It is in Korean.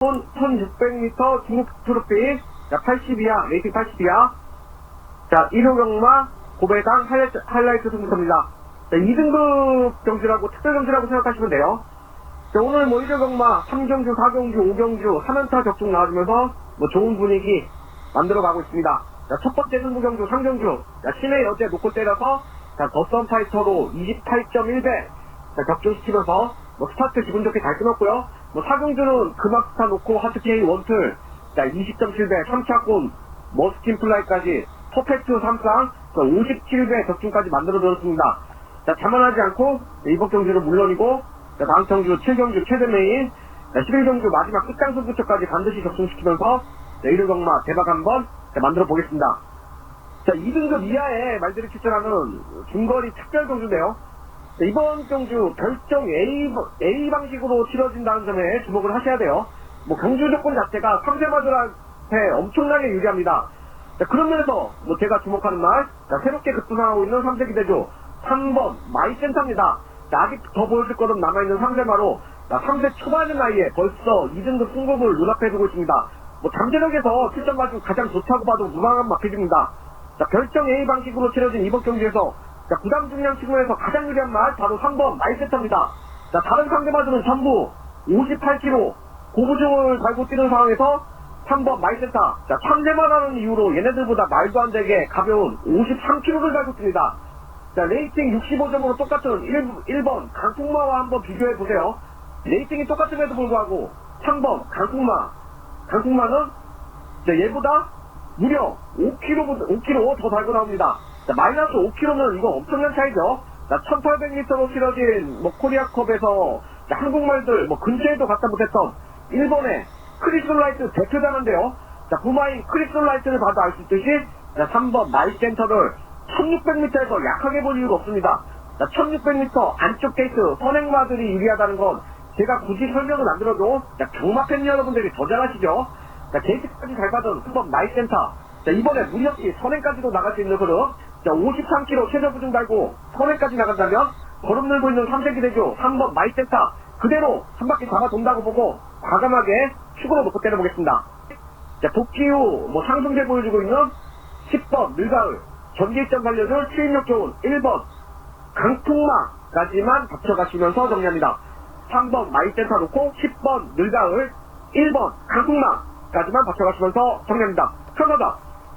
1600m 중국 트로피 자 80이야 레이팅 80이야. 자 1호 경마 고배당 하이라이트, 하이라이트 승부입니다. 자 2등급 경주라고 특별 경주라고 생각하시면 돼요. 자 오늘 뭐 1호 경마 3경주 4경주 5경주 3연타 격중 나와주면서 뭐 좋은 분위기 만들어 가고 있습니다. 자 첫 번째 승부 경주 3경주. 자 신의 어제 놓고 때려서 자 더선 파이터로 28.1배 자, 격조시키면서 뭐 스타트 기분 좋게 잘 끊었고요. 뭐 사경주는 금악 스타 놓고 하트케이 원툴 자 20.7배 3차권 머스킨 플라이까지 퍼펙트 3쌍 57배 격중까지 만들어들었습니다. 자 자만하지 않고 네, 이번 경주는 물론이고 자, 다음 경주 7경주 최대 메인 자, 11경주 마지막 끝장 승부처까지 반드시 네, 1호 경마 대박 한번 자, 만들어 보겠습니다. 자 2등급 이하의 말들이 추천하는 중거리 특별 경주인데요. 자, 이번 경주 결정 A, A 방식으로 치러진다는 점에 주목을 하셔야 돼요. 뭐 경주 조건 자체가 상대마들한테 엄청나게 유리합니다. 자, 그런 면에서 뭐 제가 주목하는 말, 자, 새롭게 급부상하고 있는 3세기 대조 3번 마이센터입니다. 자, 아직 더 보여줄 거는 남아있는 3세마로 자, 3세 초반의 나이에 벌써 2등급 승급을 눈앞에 두고 있습니다. 뭐 잠재력에서 7점 가지고 가장 좋다고 봐도 무방한 마켓입니다. 자, 결정 A 방식으로 치러진 이번 경기에서 자, 부담 중량 측면에서 가장 유리한 말 바로 3번 마이센터입니다. 자, 다른 상대마들은 전부 58kg 고부중을 달고 뛰는 상황에서 3번 마이센터. 자, 참대만하는 이유로 얘네들보다 말도 안 되게 가벼운 53kg를 달고 뜁니다. 자, 레이팅 65점으로 똑같은 1, 번 강풍마와 한번 비교해 보세요. 레이팅이 똑같음에도 불구하고 3번 강풍마. 강풍마는 자, 얘보다 무려 5kg, 5kg 더 달고 나옵니다. 자, 마이너스 5kg는 이거 엄청난 차이죠. 자, 1800m로 치러진 뭐 코리아컵에서 자, 한국말들 뭐 근처에도 갔다 못했던 일본의 크리솔라이트 대표자인데요. 자, 부마인 크리솔라이트를 봐도 알 수 있듯이 자, 3번 마이센터를 1600m에서 약하게 볼 이유가 없습니다. 자, 1600m 안쪽 게이트 선행마들이 유리하다는 건 제가 굳이 설명을 안 들어도 자, 경마 팬 여러분들이 더 잘 아시죠? 자, 게이트까지 잘 받은 3번 마이센터 자, 이번에 무력히 선행까지도 나갈 수 있는 그룹 자, 53kg 최저 부중 달고 선행까지 나간다면 걸음 늘고 있는 3세기 대조 3번 마이센터 그대로 한 바퀴 잡아 돈다고 보고 과감하게 축으로 놓고 때려보겠습니다. 자, 복귀 후 뭐 상승세 보여주고 있는 10번 늘가을 전기점 살려줄 추인력 좋은 1번 강풍마까지만 받쳐가시면서 정리합니다. 3번 마이센터 놓고 10번 늘가을 1번 강풍마까지만 받쳐가시면서 정리합니다. 감사합니다.